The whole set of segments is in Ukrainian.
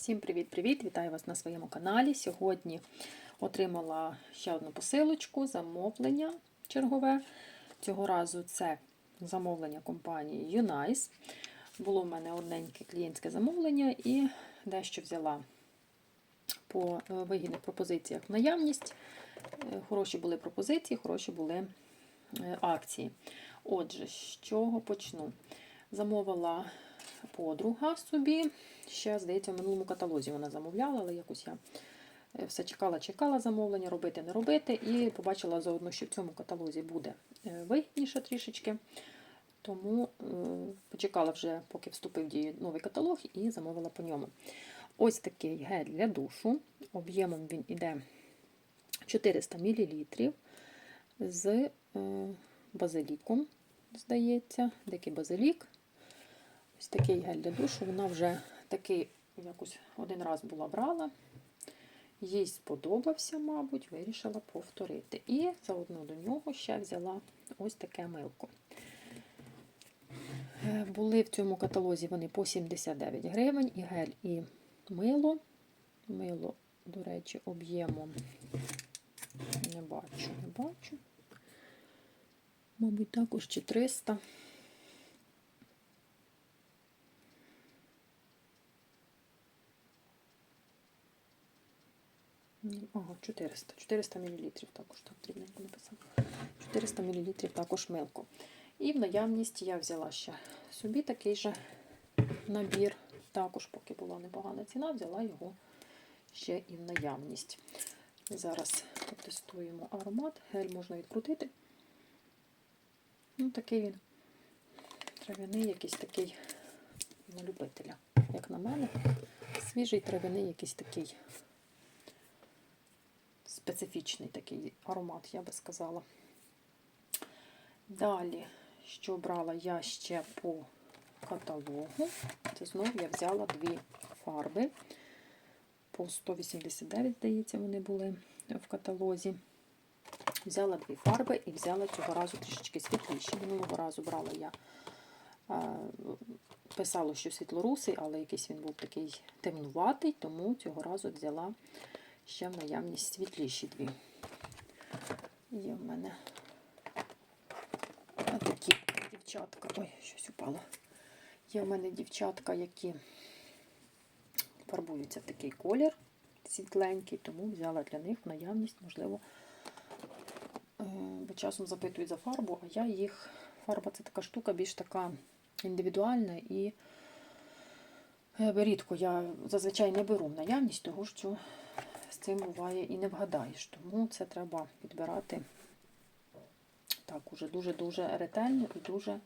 Всім привіт-привіт! Вітаю вас на своєму каналі. Сьогодні отримала ще одну посилочку, замовлення чергове. Цього разу це замовлення компанії Unice. Було в мене одненьке клієнтське замовлення і дещо взяла по е, вигідних пропозиціях в наявність. Е, Хороші були пропозиції, хороші були е, акції. Отже, з чого почну? Замовила подруга собі. Ще, здається, в минулому каталозі вона замовляла, але якось я е, все чекала-чекала замовлення, робити, не робити. І побачила заодно, що в цьому каталозі буде е, вигідніше трішечки. Тому е, почекала вже, поки вступив в дію новий каталог, і замовила по ньому. Ось такий гель для душу. Об'ємом він іде 400 мл з базиліком, здається, дикий базилік. Ось такий гель для душу. Вона вже такий якось один раз була брала. Їй сподобався, мабуть, вирішила повторити. І заодно до нього ще взяла ось таке милко. Е, Були в цьому каталозі вони по 79 гривень, і гель, і мило. Мило, до речі, об'ємом не бачу, не бачу. Мабуть, також чи 300. Ага, 400. 400 мл також так дрібненько написано. 400 мл також милко. І в наявність я взяла ще собі такий же набір. Також, поки була непогана ціна, взяла його ще і в наявність. Зараз потестуємо аромат. Гель можна відкрутити. Ну, такий він трав'яний, якийсь такий на любителя, як на мене. Свіжий трав'яний якийсь такий специфічний такий аромат, я би сказала. Далі, що брала я ще по каталогу, це знову я взяла дві фарби. По 189, здається, вони були в каталозі. Взяла дві фарби і взяла цього разу трішечки світліші. Минулого разу брала я, писало, що світлорусий, але якийсь він був такий темнуватий, тому цього разу взяла ще в наявність світліші дві. Є в мене такі дівчатка. Ой, щось упало. Є в мене дівчатка, які фарбуються в такий колір світленький, тому взяла для них наявність, можливо, бо часом запитують за фарбу, а я їх, фарба це така штука, більш така індивідуальна і рідко я зазвичай не беру в наявність, тому що цим буває і не вгадаєш. Тому це треба підбирати так, уже дуже-дуже ретельно і дуже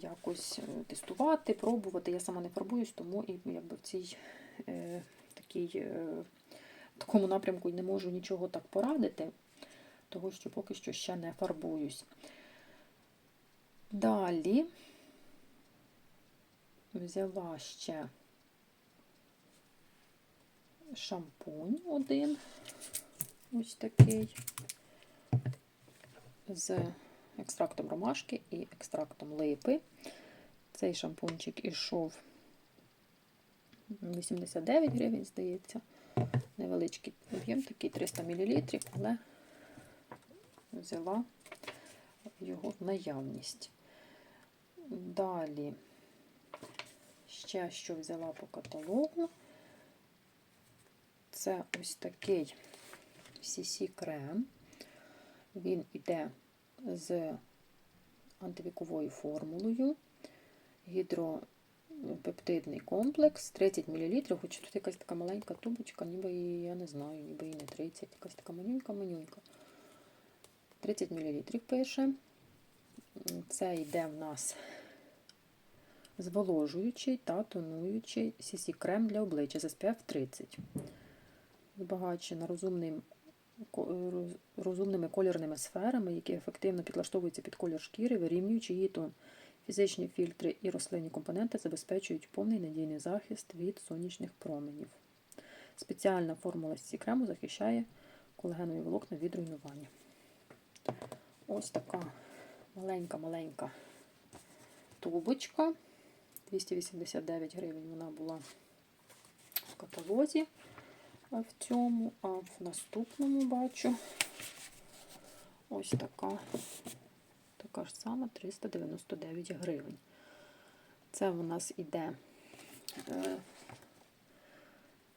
якось тестувати, пробувати. Я сама не фарбуюсь, тому і якби в цій е, такій, е, такому напрямку не можу нічого так порадити, того що поки що ще не фарбуюсь. Далі взяла ще шампунь один, ось такий, з екстрактом ромашки і екстрактом липи. Цей шампунчик ішов 89 гривень, здається. Невеличкий об'єм, такий 300 мл, але взяла його в наявність. Далі, ще що взяла по каталогу, це ось такий CC крем. Він іде з антивіковою формулою, гідропептидний комплекс 30 мл, хоч тут якась така маленька тубочка, ніби і, я не знаю, ніби і не 30, якась така манюнька-манюнька. 30 мл пише. Це йде в нас зволожуючий та тонуючий CC крем для обличчя з SPF 30. Збагачена розумним розумними кольорними сферами, які ефективно підлаштовуються під колір шкіри, вирівнюючи її тон. Фізичні фільтри і рослинні компоненти забезпечують повний надійний захист від сонячних променів. Спеціальна формула ці крему захищає колагенові волокна від руйнування. Ось така маленька-маленька тубочка. 289 гривень вона була в каталозі в цьому, а в наступному бачу ось така, така ж сама 399 гривень. Це в нас іде е,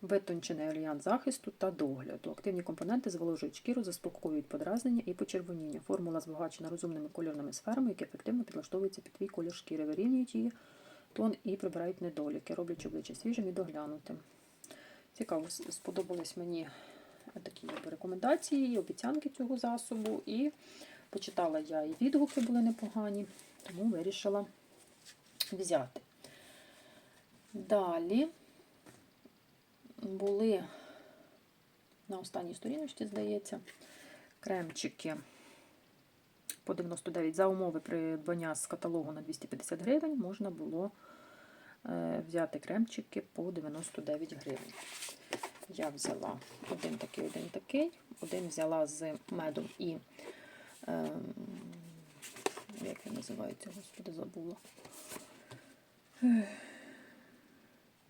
витончений альянс захисту та догляду. Активні компоненти зволожують шкіру, заспокоюють подразнення і почервоніння. Формула збагачена розумними кольорними сферами, які ефективно підлаштовуються під твій колір шкіри, вирівнюють її тон і прибирають недоліки, роблячи обличчя свіжим і доглянутим. Цікаво, сподобались мені такі рекомендації і обіцянки цього засобу. І почитала я і відгуки були непогані, тому вирішила взяти. Далі були на останній сторіночці, здається, кремчики по 99 за умови придбання з каталогу на 250 гривень можна було взяти кремчики по 99 гривень. Я взяла один такий, один такий, один взяла з медом і, е, як він називається, господи, забула.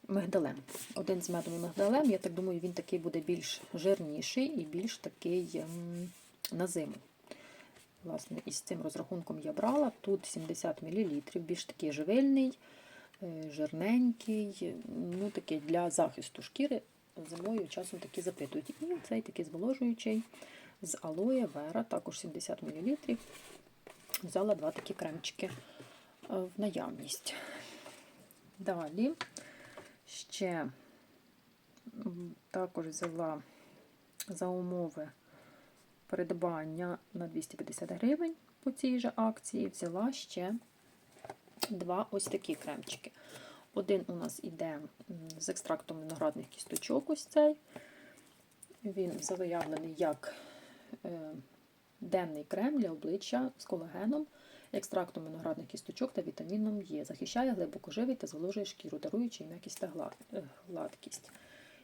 Мигдалем. Один з медом і мигдалем. Я так думаю, він такий буде більш жирніший і більш такий ем, на зиму. Власне, із цим розрахунком я брала. Тут 70 мл, більш такий живильний, е, жирненький, ну такий для захисту шкіри. Зимою часом такі запитують. І цей такий зволожуючий з алоє вера, також 70 мл. Взяла два такі кремчики е, в наявність. Далі ще також взяла за умови придбання на 250 гривень по цій же акції. Взяла ще два ось такі кремчики. Один у нас іде з екстрактом виноградних кісточок, ось цей. Він заявлений як е, денний крем для обличчя з колагеном, екстрактом виноградних кісточок та вітаміном Е. Захищає глибокоживий та зволожує шкіру, даруючи м'якість та е, гладкість.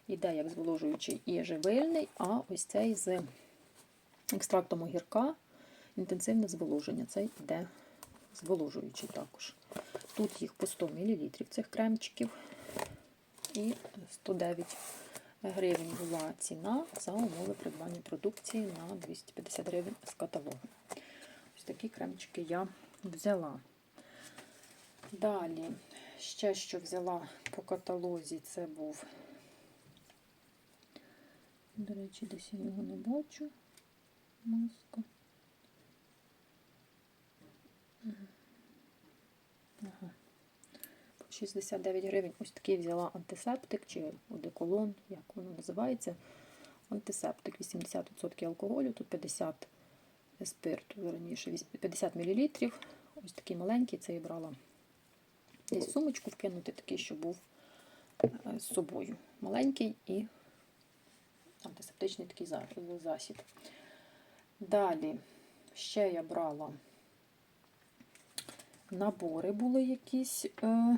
Іде як зволожуючий і живильний, а ось цей з екстрактом огірка інтенсивне зволоження. Цей йде зволожуючий також. Тут їх по 100 мл цих кремчиків. І 109 гривень була ціна за умови придбання продукції на 250 гривень з каталогу. Ось такі кремчики я взяла. Далі, ще що взяла по каталозі, це був, до речі, десь я його не бачу. Маска. Ага. 69 гривень. Ось такий взяла антисептик чи одеколон, як воно називається. Антисептик 80% алкоголю, тут 50 спирту, раніше 50 мл. Ось такий маленький, це я брала десь сумочку вкинути, такий, що був е, з собою. Маленький і антисептичний такий за- засіб. Далі ще я брала набори були якісь. Е,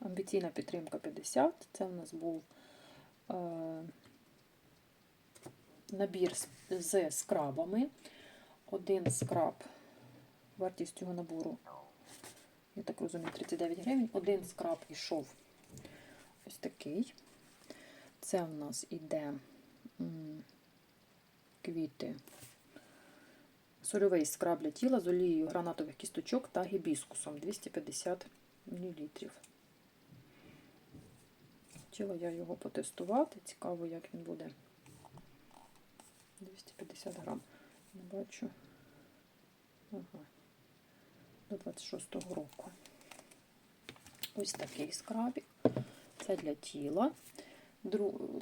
амбіційна підтримка 50. Це в нас був е, набір з, скрабами. Один скраб, вартість цього набору, я так розумію, 39 гривень. Один скраб ішов ось такий. Це в нас іде квіти. Сольовий скраб для тіла з олією гранатових кісточок та гібіскусом 250 мл. Хотіла я його потестувати. Цікаво, як він буде. 250 грам. Не бачу. Ага. До 26-го року. Ось такий скрабік. Це для тіла.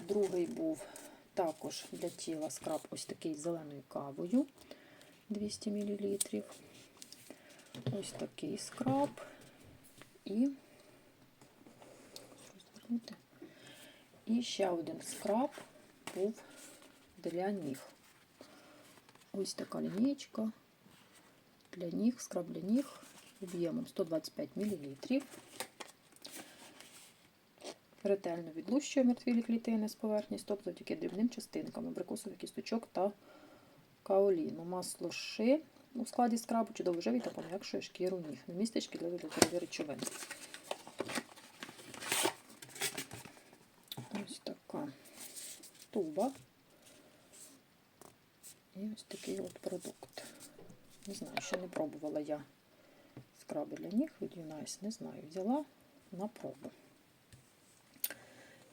Другий був також для тіла скраб ось такий з зеленою кавою. 200 мл. Ось такий скраб. І. І ще один скраб був для ніг. Ось така лінійка для ніг, скраб для ніг об'ємом 125 мл. Ретельно відлущує мертвілі клітини з поверхні стоп завдяки дрібним частинкам абрикосових кісточок та каоліну. Масло ши у складі скрабу чудово та пом'якшує шкіру ніг. Не містить для здоров'я речовин. туба. І ось такий от продукт. Не знаю, ще не пробувала я скраби для ніг від Юнайс, не знаю, взяла на пробу.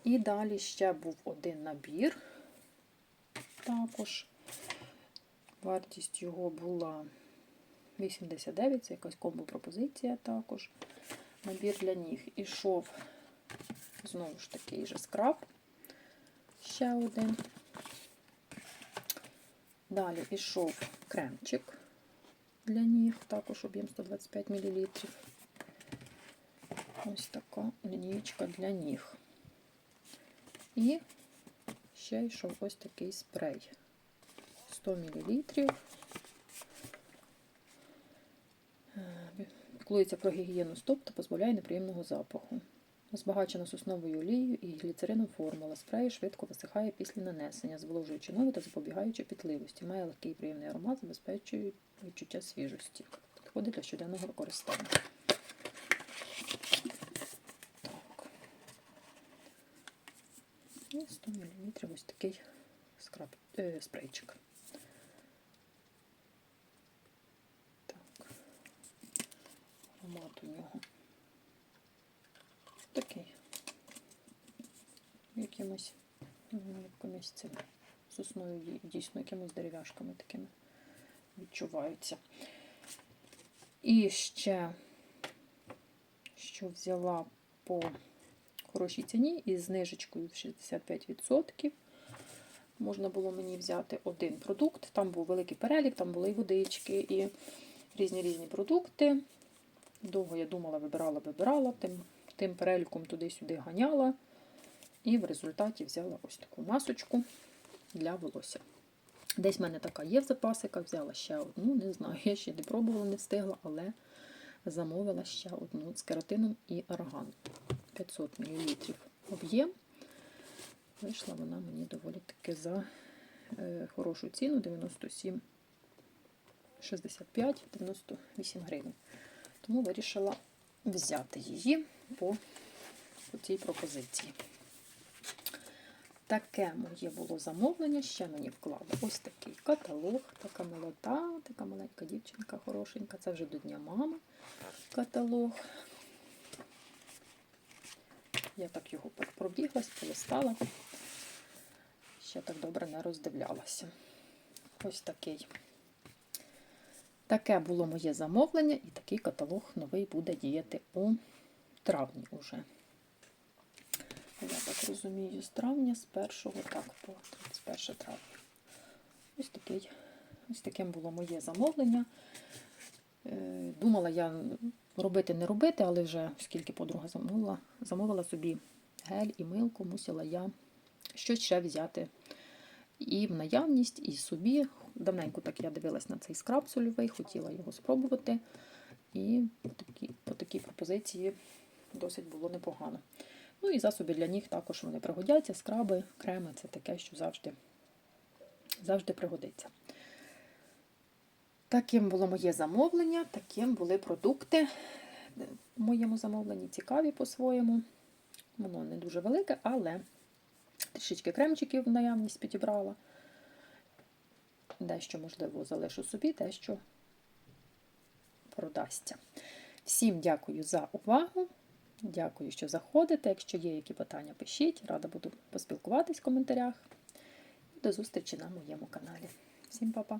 І далі ще був один набір. Також вартість його була 89, це якась комбо-пропозиція також. Набір для ніг. Ішов знову ж такий же скраб. Ще один. Далі ішов кремчик для ніг, також об'єм 125 мл. Ось така лінієчка для ніг. І ще йшов ось такий спрей. 100 мл. Піклується про гігієну стоп та позбавляє неприємного запаху. Збагачена сосновою олією і гліцерином формула. Спрей швидко висихає після нанесення, зволожуючи ноги та запобігаючи пітливості. Має легкий приємний аромат, забезпечує відчуття свіжості. Підходить для щоденного використання. Так. І 100 мл ось такий скраб, е, спрейчик. Так. Аромат у такий. Якимось, якимось цим сосною, дійсно, якимись дерев'яшками такими відчуваються. І ще, що взяла по хорошій ціні із знижечкою в 65%. Можна було мені взяти один продукт. Там був великий перелік, там були і водички, і різні різні продукти. Довго я думала, вибирала, вибирала, тим, тим переліком туди-сюди ганяла. І в результаті взяла ось таку масочку для волосся. Десь в мене така є в запасиках, взяла ще одну, не знаю, я ще не пробувала, не встигла, але замовила ще одну з кератином і арганом. 500 мл об'єм. Вийшла вона мені доволі таки за е, хорошу ціну 97 65 98 гривень. Тому вирішила взяти її по, по цій пропозиції. Таке моє було замовлення, ще мені вклали ось такий каталог, така молода, така маленька дівчинка хорошенька. Це вже до Дня мами каталог. Я так його пробіглась, полистала. Ще так добре не роздивлялася. Ось такий. Таке було моє замовлення, і такий каталог новий буде діяти у травні уже. Я так розумію, з травня, з 1 так, по 31 травня. Ось, такий, ось таким було моє замовлення. Е, Думала я робити не робити, але вже оскільки подруга замовила, замовила собі гель і милку, мусила я щось ще взяти і в наявність, і собі. Давненько так я дивилась на цей скраб сольовий, хотіла його спробувати. І такі, по такій пропозиції досить було непогано. Ну і засоби для ніг також вони пригодяться. Скраби, креми це таке, що завжди, завжди пригодиться. Таким було моє замовлення, таким були продукти в моєму замовленні. Цікаві по-своєму. Воно не дуже велике, але трішечки кремчиків в наявність підібрала. Дещо, можливо, залишу собі, дещо продасться. Всім дякую за увагу. Дякую, що заходите. Якщо є які питання, пишіть. Рада буду поспілкуватись в коментарях. До зустрічі на моєму каналі. Всім па-па!